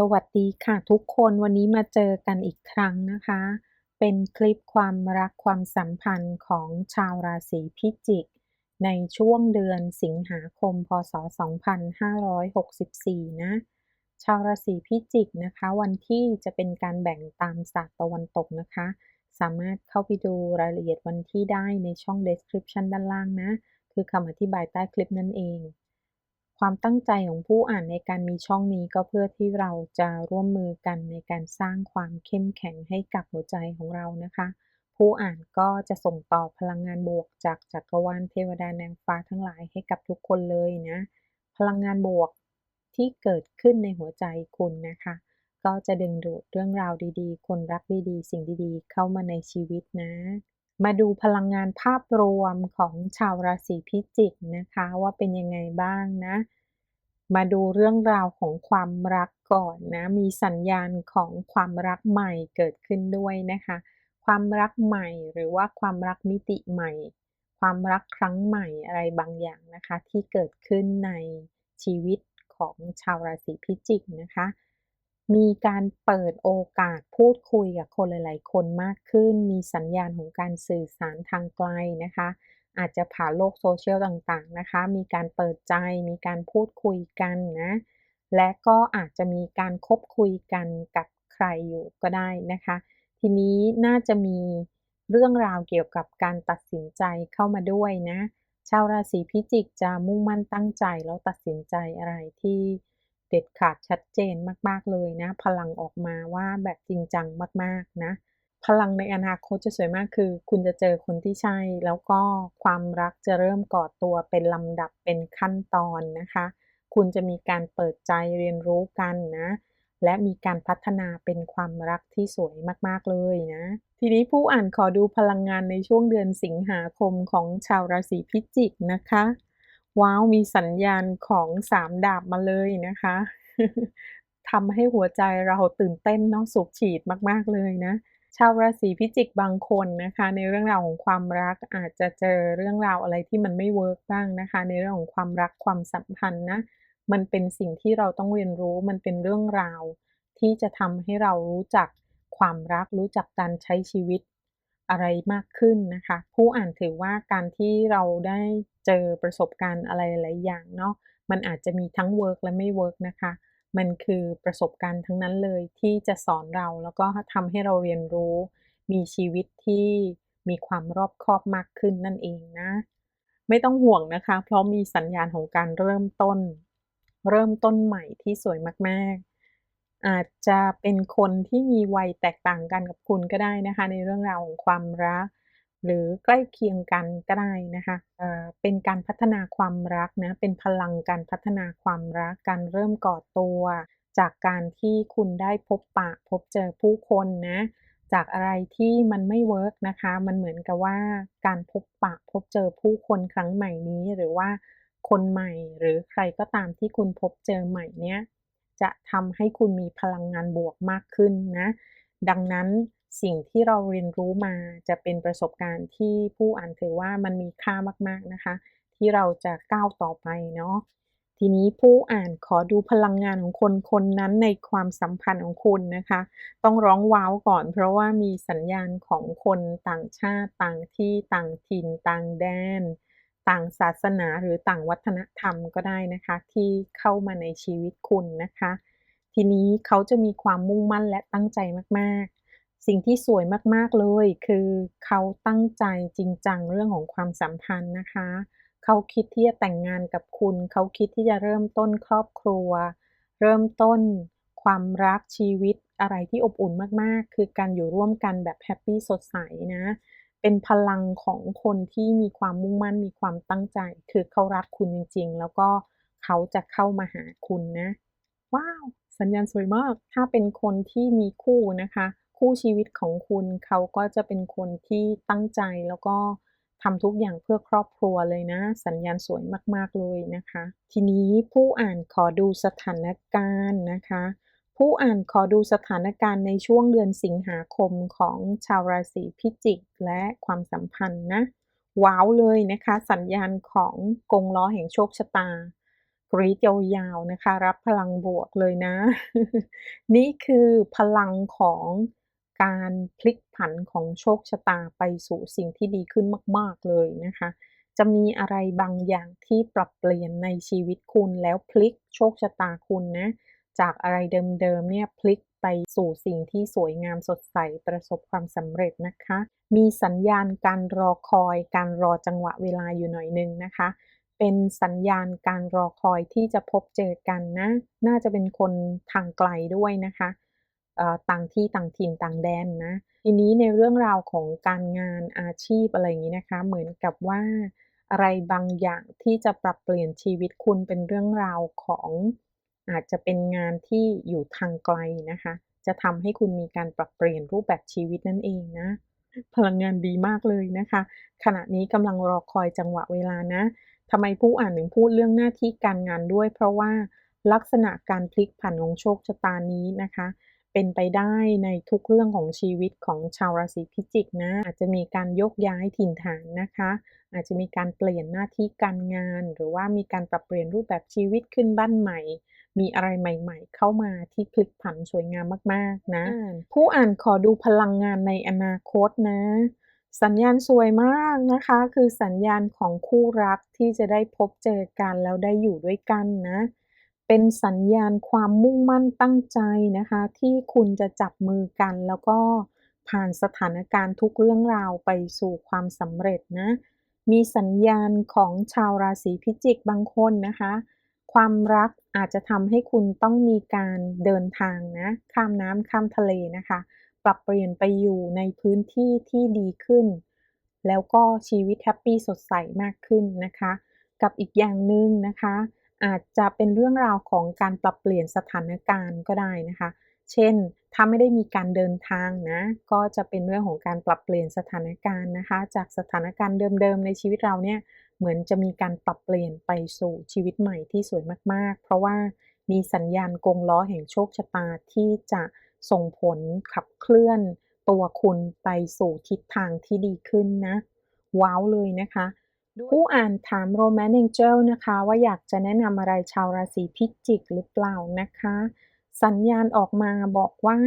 สวัสดีค่ะทุกคนวันนี้มาเจอกันอีกครั้งนะคะ เป็นคลิปความรักความสัมพันธ์ของชาวราศีพิจิก ในช่วงเดือนสิงหาคม พศ 2564 นะ ชาวราศีพิจิกนะคะ วันที่จะเป็นการแบ่งตามศาสตร์ตะวันตกนะคะ สามารถเข้าไปดูรายละเอียดวันที่ได้ในช่อง description ด้านล่างนะ คือคำอธิบายใต้คลิปนั่นเอง ความตั้งใจของผู้อ่านในการมีช่องนี้ก็เพื่อที่เราจะร่วมมือกันในการสร้างความเข้มแข็งให้กับหัวใจของเรานะคะ ผู้อ่านก็จะส่งต่อพลังงานบวกจากจักรวาลเทวดานางฟ้าทั้งหลายให้กับทุกคนเลยนะ พลังงานบวกที่เกิดขึ้นในหัวใจคุณนะคะ ก็จะดึงดูดเรื่องราวดีๆ คนรักดีๆ สิ่งดีๆ เข้ามาในชีวิตนะ มาดูพลังงานภาพรวมของชาวราศีพิจิกนะคะ ว่าเป็นยังไงบ้างนะ มาดูเรื่องราวของความรักก่อนนะ มีสัญญาณของความรักใหม่เกิดขึ้นด้วยนะคะ ความรักใหม่หรือว่าความรักมิติใหม่ ความรักครั้งใหม่อะไรบางอย่างนะคะ ที่เกิดขึ้นในชีวิตของชาวราศีพิจิกนะคะ มีการเปิดโอกาสพูดคุยกับคนหลาย ๆ คนมากขึ้น มีสัญญาณของการสื่อสารทางไกลนะคะ อาจจะผ่านโลกโซเชียลต่าง ๆ นะคะ มีการเปิดใจ มีการพูดคุยกันนะ และก็อาจจะมีการคบคุยกันกับใครอยู่ก็ได้นะคะ ทีนี้น่าจะมีเรื่องราวเกี่ยวกับการตัดสินใจเข้ามาด้วยนะ ชาวราศีพิจิกจะมุ่งมั่นตั้งใจแล้วตัดสินใจอะไรที่ เด็ดขาดชัดเจนมาก ๆ เลยนะ พลังออกมาว่าแบบจริงจังมาก ๆ นะ พลังในอนาคตจะสวยมากคือ คุณจะเจอคนที่ใช่ แล้วก็ความรักจะเริ่มก่อตัวเป็นลำดับเป็นขั้นตอนนะคะ คุณจะมีการเปิดใจเรียนรู้กันนะและมีการพัฒนาเป็นความรักที่สวยมาก ๆ เลยนะ ทีนี้ผู้อ่านขอดูพลังงานในช่วงเดือนสิงหาคมของชาวราศีพิจิกนะคะ ว้าวมีสัญญาณของสามดาบมาเลยนะคะทำให้หัวใจเราตื่นเต้นเนาะสูบฉีดมาก ๆ เลยนะชาวราศีพิจิกบางคนนะคะ ในเรื่องราวของความรักอาจจะเจอเรื่องราวอะไรที่มันไม่เวิร์กบ้างนะคะ ในเรื่องของความรักความสัมพันธ์นะมันเป็นสิ่งที่เราต้องเรียนรู้มันเป็นเรื่องราว ที่จะทำให้เรารู้จักความรักรู้จักการใช้ชีวิต อะไรมากขึ้นนะคะ ผู้อ่านถือว่าการที่เราได้เจอประสบการณ์อะไรหลายอย่างเนาะมันอาจจะมีทั้งเวิร์กและไม่เวิร์กนะคะ มันคือประสบการณ์ทั้งนั้นเลยที่จะสอนเราแล้วก็ทำให้เราเรียนรู้ มีชีวิตที่มีความรอบคอบมากขึ้นนั่นเองนะ ไม่ต้องห่วงนะคะ เพราะมีสัญญาณของการเริ่มต้น เริ่มต้นใหม่ที่สวยมากๆ อาจจะเป็นคนที่มีวัยแตกต่างกันกับคุณก็ได้นะคะ ในเรื่องราวของความรัก หรือใกล้เคียงกันก็ได้นะคะเอ่อเป็นการพัฒนาความรักนะเป็นพลังการพัฒนาความรักการเริ่มก่อตัว จากการที่คุณได้พบปะพบเจอผู้คนนะจากอะไรที่มันไม่เวิร์กนะคะ มันเหมือนกับว่าการพบปะพบเจอผู้คนครั้งใหม่นี้ หรือว่าคนใหม่หรือใครก็ตามที่คุณพบเจอใหม่เนี้ย จะทำให้คุณมีพลังงานบวกมากขึ้นนะ ดังนั้นสิ่งที่เราเรียนรู้มาจะเป็นประสบการณ์ที่ผู้อ่านถือว่ามันมีค่ามากๆนะคะ ที่เราจะก้าวต่อไปเนาะทีนี้ผู้อ่านขอดูพลังงานของคนคนนั้นในความสัมพันธ์ของคุณนะคะ ต้องร้องว้าวก่อน เพราะว่ามีสัญญาณของคนต่างชาติต่างที่ต่างถิ่นต่างแดน ต่างศาสนาหรือต่างวัฒนธรรมก็ได้นะคะ ที่เข้ามาในชีวิตคุณนะคะ ทีนี้เขาจะมีความมุ่งมั่นและตั้งใจมากๆ สิ่งที่สวยมากๆเลย คือเขาตั้งใจจริงจังเรื่องของความสัมพันธ์นะคะ เขาคิดที่จะแต่งงานกับคุณ เขาคิดที่จะเริ่มต้นครอบครัว เริ่มต้นความรักชีวิตอะไรที่อบอุ่นมากๆ คือการอยู่ร่วมกันแบบแฮปปี้สดใสนะ เป็นพลังของคนที่มีความมุ่งมั่นมีความตั้งใจ คือเขารักคุณจริง ๆ แล้วก็เขาจะเข้ามาหาคุณนะ ว้าว สัญญาณสวยมาก ถ้าเป็นคนที่มีคู่นะคะ คู่ชีวิตของคุณเขาก็จะเป็นคนที่ตั้งใจแล้วก็ทำทุกอย่างเพื่อครอบครัวเลยนะ สัญญาณสวยมากๆเลยนะคะ ทีนี้ผู้อ่านขอดูสถานการณ์นะคะ ผู้อ่านขอดูสถานการณ์ในช่วงเดือนสิงหาคมของชาวราศีพิจิกและความสัมพันธ์นะ ว้าวเลยนะคะ สัญญาณของกงล้อแห่งโชคชะตากรีดยาวๆนะคะ รับพลังบวกเลยนะ นี่คือพลังของการพลิกผันของโชคชะตาไปสู่สิ่งที่ดีขึ้นมาก ๆ เลยนะคะ จะมีอะไรบางอย่างที่ปรับเปลี่ยนในชีวิตคุณแล้วพลิกโชคชะตาคุณนะ จากอะไรเดิมๆเนี่ยพลิกไปสู่สิ่งที่สวยงามสดใสประสบความสำเร็จนะคะ มีสัญญาณการรอคอย การรอจังหวะเวลาอยู่หน่อยนึงนะคะ เป็นสัญญาณการรอคอยที่จะพบเจอกันนะ น่าจะเป็นคนทางไกลด้วยนะคะต่างที่ต่างถิ่นต่างแดนนะ ทีนี้ในเรื่องราวของการงานอาชีพอะไรอย่างนี้นะคะ เหมือนกับว่าอะไรบางอย่างที่จะปรับเปลี่ยนชีวิตคุณเป็นเรื่องราวของ อาจจะเป็นงานที่อยู่ทางไกลนะคะ จะทำให้คุณมีการปรับเปลี่ยนรูปแบบชีวิตนั่นเองนะ พลังงานดีมากเลยนะคะ ขณะนี้กำลังรอคอยจังหวะเวลานะทำไมผู้อ่านถึงพูดเรื่องหน้าที่การงานด้วย เพราะว่าลักษณะการพลิกผันของโชคชะตานี้นะคะ เป็นไปได้ในทุกเรื่องของชีวิตของชาวราศีพิจิกนะ อาจจะมีการยกย้ายถิ่นฐานนะคะ อาจจะมีการเปลี่ยนหน้าที่การงาน หรือว่ามีการปรับเปลี่ยนรูปแบบชีวิตขึ้นบ้านใหม่ มีอะไรใหม่ๆ เข้ามาที่พลิกผันสวยงามมากๆนะ ผู้อ่านขอดูพลังงานในอนาคตนะ สัญญาณสวยมากนะคะ คือสัญญาณของคู่รักที่จะได้พบเจอกันแล้วได้อยู่ด้วยกันนะ เป็นสัญญาณความมุ่งมั่นตั้งใจนะคะ ที่คุณจะจับมือกันแล้วก็ผ่านสถานการณ์ทุกเรื่องราวไปสู่ความสำเร็จนะ มีสัญญาณของชาวราศีพิจิกบางคนนะคะ ความรักอาจจะทำให้คุณต้องมีการเดินทางนะ ข้ามน้ำข้ามทะเลนะคะ ปรับเปลี่ยนไปอยู่ในพื้นที่ที่ดีขึ้น แล้วก็ชีวิตแฮปปี้สดใสมากขึ้นนะคะ กับอีกอย่างหนึ่งนะคะ อาจจะเป็นเรื่องราวของการปรับเปลี่ยนสถานการณ์ก็ได้นะคะ เช่น ถ้าไม่ได้มีการเดินทางนะ ก็จะเป็นเรื่องของการปรับเปลี่ยนสถานการณ์นะคะ จากสถานการณ์เดิมๆในชีวิตเราเนี่ย เหมือนจะมีการปรับเปลี่ยนไปสู่ชีวิตใหม่ที่สวยมากๆ เพราะว่ามีสัญญาณกงล้อแห่งโชคชะตาที่จะส่งผลขับเคลื่อนตัวคุณไปสู่ทิศทางที่ดีขึ้นนะ ว้าวเลยนะคะ ผู้อ่านถาม Romance Angel นะคะ ว่าอยากจะแนะนำอะไรชาวราศีพิจิกหรือเปล่านะคะ สัญญาณออกมาบอกว่า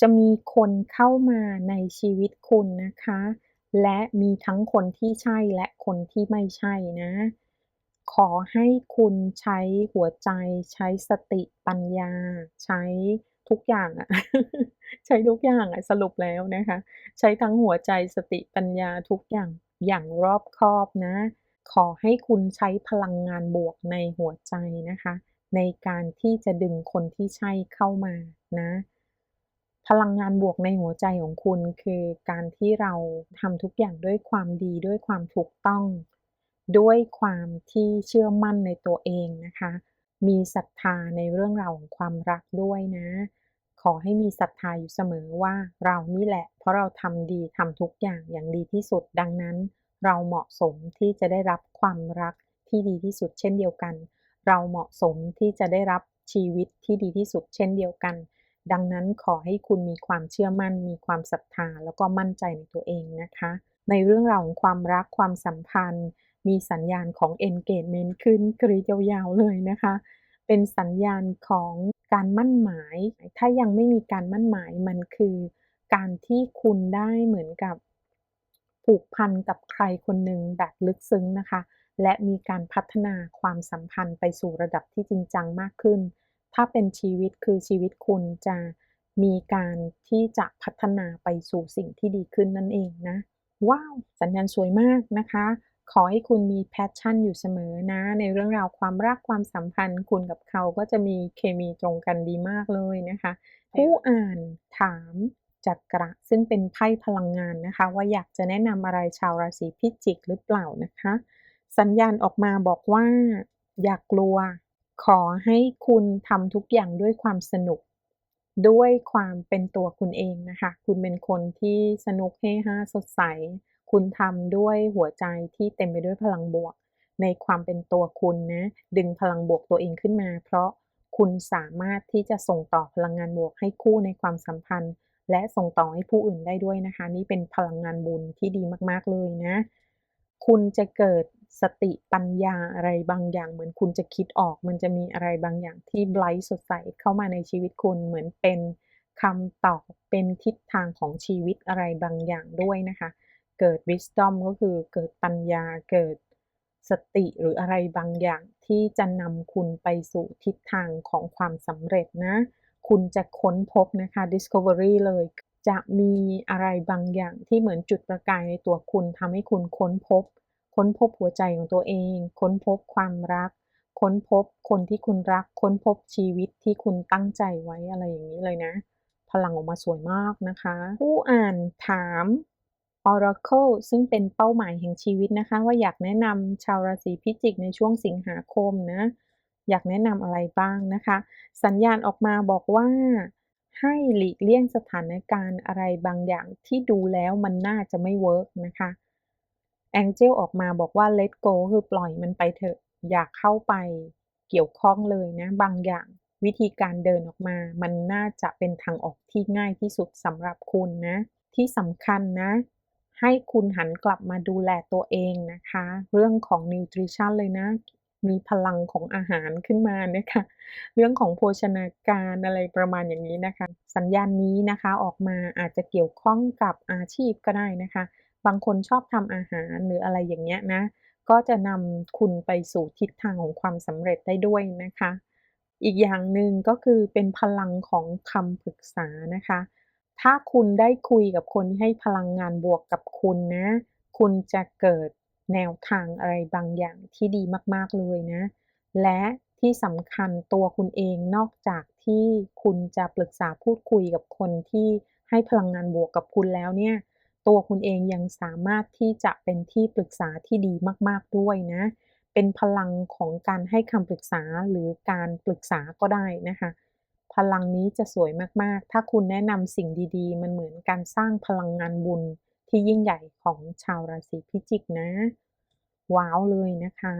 จะมีคนเข้ามาในชีวิตคุณนะคะ และมีทั้งคนที่ใช่และคนที่ไม่ใช่นะ ขอให้คุณใช้หัวใจใช้สติปัญญา ใช้ทุกอย่างอะใช้ทุกอย่างอะสรุปแล้วนะคะ ใช้ทั้งหัวใจสติปัญญาทุกอย่างอย่างรอบคอบนะ ขอให้คุณใช้พลังงานบวกในหัวใจนะคะ ในการที่จะดึงคนที่ใช่เข้ามานะ พลังงานบวกในหัวใจของคุณคือการที่เราทำทุกอย่างด้วยความดีด้วยความถูกต้อง ด้วยความที่เชื่อมั่นในตัวเองนะคะ มีศรัทธาในเรื่องราวของความรักด้วยนะ ขอให้มีศรัทธาอยู่เสมอว่าเรานี่แหละ เพราะเราทำดีทำทุกอย่างอย่างดีที่สุดดังนั้น เราเหมาะสมที่จะได้รับความรักที่ดีที่สุดเช่นเดียวกัน เราเหมาะสมที่จะได้รับชีวิตที่ดีที่สุดเช่นเดียวกัน ดังนั้นขอให้คุณมีความเชื่อมั่น มีความศรัทธา แล้วก็มั่นใจในตัวเองนะคะ ในเรื่องราวของความรักความสัมพันธ์ มีสัญญาณของ engagement ขึ้นกรีดยาวๆเลยนะคะ เป็นสัญญาณของการมั่นหมาย ถ้ายังไม่มีการมั่นหมายมันคือ การที่คุณได้เหมือนกับผูกพันกับใครคนหนึ่งแบบลึกซึ้งนะคะ และมีการพัฒนาความสัมพันธ์ไปสู่ระดับที่จริงจังมากขึ้น ถ้าเป็นชีวิตคือชีวิตคุณจะมีการที่จะพัฒนาไปสู่สิ่งที่ดีขึ้นนั่นเองนะ ว้าว สัญญาณสวยมากนะคะ ขอให้คุณมี passion อยู่เสมอนะ ในเรื่องราวความรักความสัมพันธ์ คุณกับเขาก็จะมีเคมีตรงกันดีมากเลยนะคะ ผู้อ่านถามจักระซึ่งเป็นไพ่พลังงานนะคะ ว่าอยากจะแนะนำอะไรชาวราศีพิจิกหรือเปล่านะคะ สัญญาณออกมาบอกว่า อย่ากลัว ขอให้คุณทำทุกอย่างด้วยความสนุก ด้วยความเป็นตัวคุณเองนะคะ คุณเป็นคนที่สนุกเฮฮาสดใส คุณทำด้วยหัวใจที่เต็มไปด้วยพลังบวก ในความเป็นตัวคุณนะ ดึงพลังบวกตัวเองขึ้นมา เพราะคุณสามารถที่จะส่งต่อพลังงานบวกให้คู่ในความสัมพันธ์ และส่งต่อให้ผู้อื่นได้ด้วยนะคะ นี่เป็นพลังงานบุญที่ดีมากๆเลยนะ คุณจะเกิด สติปัญญาอะไรบางอย่าง เหมือนคุณจะคิดออก มันจะมีอะไรบางอย่างที่ bright สดใสเข้ามาในชีวิตคุณเหมือนเป็นคำตอบเป็นทิศทางของชีวิตอะไรบางอย่างด้วยนะคะ เกิด wisdom ก็คือเกิดปัญญาเกิดสติหรืออะไรบางอย่างที่จะนำคุณไปสู่ทิศทางของความสำเร็จนะ คุณจะค้นพบนะคะ discovery เลย จะมีอะไรบางอย่างที่เหมือนจุดประกายในตัวคุณทำให้คุณค้นพบ ค้นพบหัวใจของตัวเอง ค้นพบความรัก ค้นพบคนที่คุณรัก ค้นพบชีวิตที่คุณตั้งใจไว้อะไรอย่างนี้เลยนะ พลังออกมาสวยมากนะคะ ผู้อ่านถาม Oracle ซึ่งเป็นเป้าหมายแห่งชีวิตนะคะ ว่าอยากแนะนำชาวราศีพิจิกในช่วงสิงหาคมนะ อยากแนะนำอะไรบ้างนะคะ สัญญาณออกมาบอกว่าให้หลีกเลี่ยงสถานการณ์อะไรบางอย่างที่ดูแล้วมันน่าจะไม่เวิร์กนะคะ Angel ออกมาบอกว่า let go คือปล่อยมันไปเถอะ อย่าเข้าไปเกี่ยวข้องเลยนะ บางอย่างวิธีการเดินออกมา มันน่าจะเป็นทางออกที่ง่ายที่สุดสำหรับคุณนะ ที่สำคัญนะ ให้คุณหันกลับมาดูแลตัวเองนะคะ เรื่องของ nutrition เลยนะ มีพลังของอาหารขึ้นมานะคะ เรื่องของโภชนาการอะไรประมาณอย่างนี้นะคะ สัญญาณนี้นะคะออกมาอาจจะเกี่ยวข้องกับอาชีพก็ได้นะคะ บางคนชอบทำอาหารหรืออะไรอย่างเงี้ยนะ ก็จะนำคุณไปสู่ทิศทางของความสำเร็จได้ด้วยนะคะ อีกอย่างหนึ่งก็คือเป็นพลังของคำปรึกษานะคะ ถ้าคุณได้คุยกับคนที่ให้พลังงานบวกกับคุณนะ คุณจะเกิดแนวทางอะไรบางอย่างที่ดีมาก ๆ เลยนะ และที่สำคัญตัวคุณเองนอกจากที่คุณจะปรึกษาพูดคุยกับคนที่ให้พลังงานบวกกับคุณแล้วเนี่ย ตัวคุณเองยังสามารถที่จะเป็นที่ปรึกษาที่ดีมาก ๆ ด้วยนะ เป็นพลังของการให้คำปรึกษาหรือการปรึกษาก็ได้นะคะ พลังนี้จะสวยมาก ๆ ถ้าคุณแนะนำสิ่งดี ๆ มันเหมือนการสร้างพลังงานบุญที่ยิ่งใหญ่ของชาวราศีพิจิกนะ ว้าวเลยนะคะ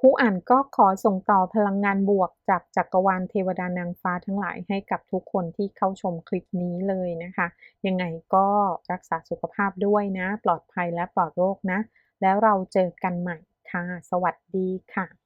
ผู้อ่านก็ขอส่งต่อพลังงานบวกจากจักรวาลเทวดานางฟ้าทั้งหลายให้กับทุกคนที่เข้าชมคลิปนี้เลยนะคะ ยังไงก็รักษาสุขภาพด้วยนะ ปลอดภัยและปลอดโรคนะ แล้วเราเจอกันใหม่ค่ะ สวัสดีค่ะ